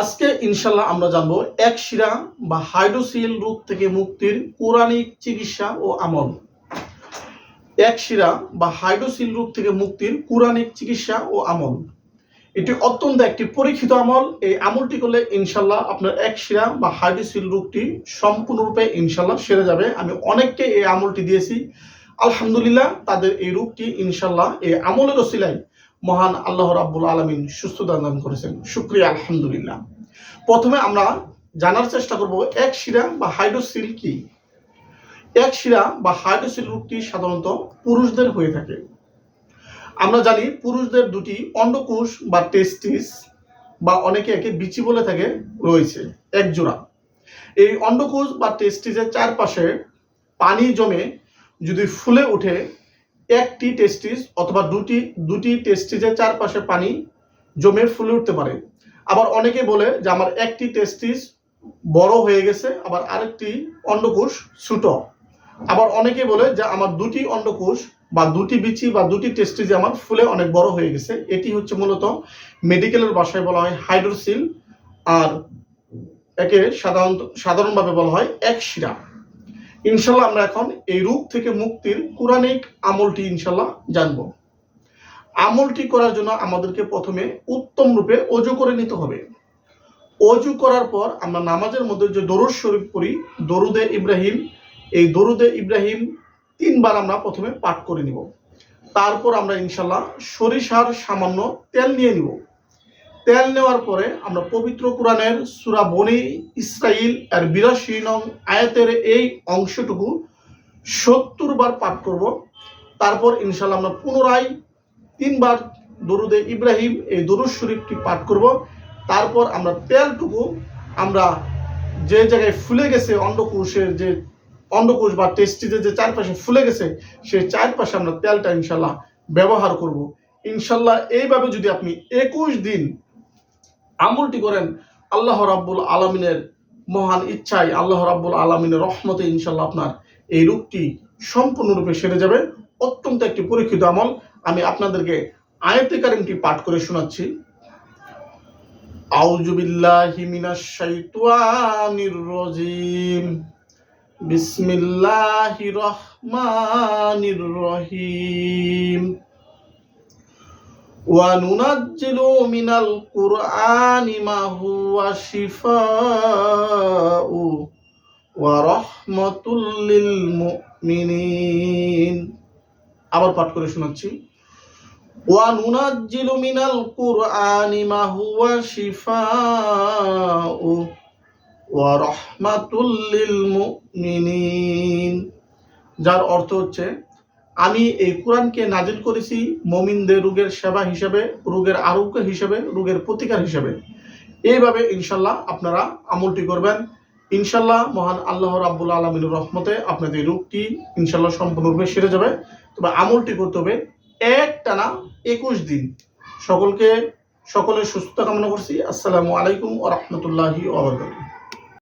আজকে ইনশাল্লাহ আমরা জানব এক শিরা বা হাইড্রোসিল রোগ থেকে মুক্তির পৌরাণিক চিকিৎসা ও আমল। এক শিরা বা হাইড্রোসিল রোগ থেকে মুক্তির পৌরাণিক চিকিৎসা ও আমল। এটি অত্যন্ত একটি পরীক্ষিত আমল। এই আমলটি করলে ইনশাল্লাহ আপনার এক শিরা বা হাইড্রোসিল রোগটি সম্পূর্ণরূপে ইনশাল্লাহ সেরে যাবে। আমি অনেককে এই আমলটি দিয়েছি। আলহামদুলিল্লাহ তাদের এই রোগটি ইনশাল্লাহ এই আমলের ওসিলায় মহান আল্লাহ রাব্বুল আলমিন সুস্থতা দান করেছেন। শুক্রিয়া, আলহামদুলিল্লাহ। প্রথমে আমরা জানার চেষ্টা করব, এক শিরা বা হাইড্রোসিল কি? এক শিরা বা হাইড্রোসিল রোগটি সাধারণত পুরুষদের হয়ে থাকে। আমরা জানি পুরুষদের দুটি অন্ডকোষ বা টেস্টিস বা অনেকে একে বিচি বলে থাকে, রয়েছে এক জোড়া এই অন্ডকোষ বা টেস্টিসের চারপাশে পানি জমে যদি ফুলে ওঠে একটি টেস্টিস অথবা দুটি দুটি টেস্টিসের চারপাশে পানি জমে ফুলে উঠতে পারে। আবার অনেকে বলে যে আমার একটি টেস্টিস বড় হয়ে গেছে, আবার আরেকটি অন্ডকোষ ছোট। আবার অনেকে বলে যে আমার দুটি অন্ডকোষ বা দুটি বিচি বা দুটি টেস্টিস আমার ফুলে অনেক বড় হয়ে গেছে। এটি হচ্ছে মূলত মেডিকেলের ভাষায় বলা হয় হাইড্রোসিল আর একে সাধারণত, সাধারণভাবে বলা হয় এক শিরা। ইনশাল্লাহ আমরা এখন এই রূপ থেকে মুক্তির কোরআনিক আমলটি ইনশাল্লাহ জানব। আমলটি করার জন্য আমাদেরকে প্রথমে উত্তম রূপে অজু করে নিতে হবে। অজু করার পর আমরা নামাজের মধ্যে যে দরুদ শরীফ পড়ি, দরুদে ইব্রাহিম, এই দরুদে ইব্রাহিম তিনবার আমরা প্রথমে পাঠ করে নিব। তারপর আমরা ইনশাল্লাহ সরিষার সামান্য তেল নিয়ে নিব। তেল নেওয়ার পরে আমরা পবিত্র কোরআনের সুরা বনি ইসরাইল আর বিরাশি নং আয়াতের এই অংশটুকু সত্তর বার পাঠ করব। তারপর ইনশাল্লাহ আমরা পুনরায় তিনবার দরুদে ইব্রাহিম এই দরুদ শরীফটি পাঠ করব। তারপর আমরা তেলটুকু আমরা যে জায়গায় ফুলে গেছে অন্ডকোষের যে অন্ডকোষ বা টেস্টিতে যে চারপাশে ফুলে গেছে, সেই চারপাশে আমরা তেলটা ইনশাল্লাহ ব্যবহার করব। ইনশাল্লাহ এইভাবে যদি আপনি একুশ দিন আমলটি করেন, আল্লাহ রাব্বুল আলমিনের মহান ইচ্ছায়, আল্লাহ রাব্বুল আলমিনের রহমতে ইনশাল্লাহ আপনার এই রোগটি সম্পূর্ণরূপে সেরে যাবে। অত্যন্ত একটি পরীক্ষিত আমল। আমি আপনাদেরকে আয়তে কারিমটি পাঠ করে শোনাচ্ছি। বিসমিল্লাহির রহমানির রহিম। وننزل من القرآن ما هو شفاء ورحمة للمؤمنين আবার পাঠ করে শোনাচ্ছি وننزل من القرآن ما هو شفاء ورحمة للمؤمنين যার অর্থ হচ্ছে আমি এই কোরআনকে নাজিল করেছি মমিনদের রোগের সেবা হিসেবে, রোগের আরোগ্য হিসেবে, রোগের প্রতিকার হিসেবে। এইভাবে ইনশাল্লাহ আপনারা আমলটি করবেন। ইনশাল্লাহ মহান আল্লাহ রাব্বুল আলমিনের রহমতে আপনাদের রোগটি ইনশাল্লাহ সম্পূর্ণরূপে সেরে যাবে। তবে আমলটি করতে হবে এক টানা একুশ দিন। সকলকে, সকলের সুস্থতা কামনা করছি। আসসালামু আলাইকুম ও রহমতুল্লাহি